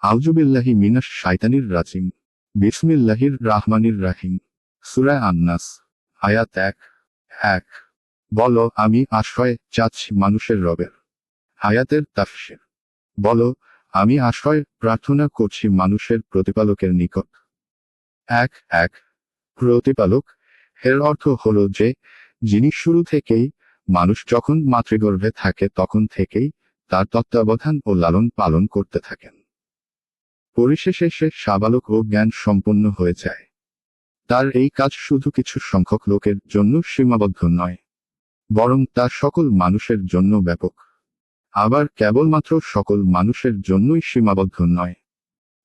আউজুবিল্লাহি মিনাস শাইতানির রাজিম। বিসমিল্লাহির রাহমানির রাহিম। সুরা আন্নাস। আয়াত এক। এক। বলো, আমি আশ্রয় চাচ্ছি মানুষের রবের। হায়াতের তাফসির। বলো, আমি আশ্রয় প্রার্থনা করছি মানুষের প্রতিপালকের নিকট। এক এক। প্রতিপালক, এর অর্থ হল যে, যিনি শুরু থেকেই মানুষ যখন মাতৃগর্ভে থাকে তখন থেকেই তার তত্ত্বাবধান ও লালন পালন করতে থাকেন। পরিশেষে সে সাবালক ও জ্ঞান সম্পন্ন হয়ে যায়। তার এই কাজ শুধু কিছু সংখ্যক লোকের জন্য সীমাবদ্ধ নয়, বরং তা সকল মানুষের জন্য ব্যাপক। আবার কেবলমাত্র সকল মানুষের জন্যই সীমাবদ্ধ নয়,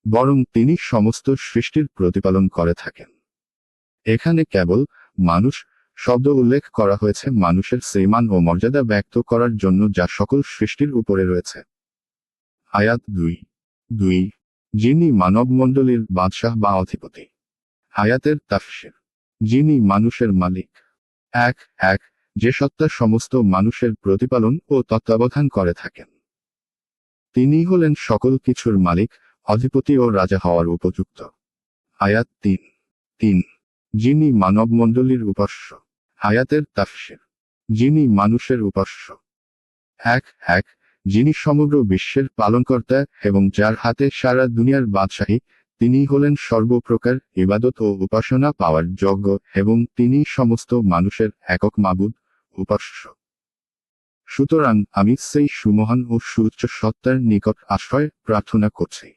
বরং তিনি সমস্ত সৃষ্টির প্রতিপালন করে থাকেন। এখানে কেবল মানুষ শব্দ উল্লেখ করা হয়েছে, মানুষের সেইমান ও মর্যাদা ব্যক্ত করার জন্য যা সকল সৃষ্টির উপরে রয়েছে। আয়াত দুই দুই যিনি মানবমণ্ডলীর বাদশাহ বা অধিপতি। হায়াতের তাফসির। যিনি মানুষের মালিক। এক এক, যে সত্তা সমস্ত মানুষের প্রতিপালন ও তত্ত্বাবধান করে থাকেন। তিনি হলেন সকল কিছুর মালিক, অধিপতি ও রাজা হওয়ার উপযুক্ত। আয়াত তিন। তিন, যিনি মানবমণ্ডলীর উপাস্য। হায়াতের তাফসির। যিনি মানুষের উপাস্য। এক এক যিনি সমগ্র বিশ্বের পালনকর্তা এবং যার হাতে সারা দুনিয়ার বাদশাহী, তিনি হলেন সর্বপ্রকার ইবাদত ও উপাসনা পাওয়ার যোগ্য এবং তিনি সমস্ত মানুষের একক মাবুদ, উপাস্য। সুতরাং আমি সেই সুমহান ও সুউচ্চ সত্তার নিকট আশ্রয় প্রার্থনা করছি।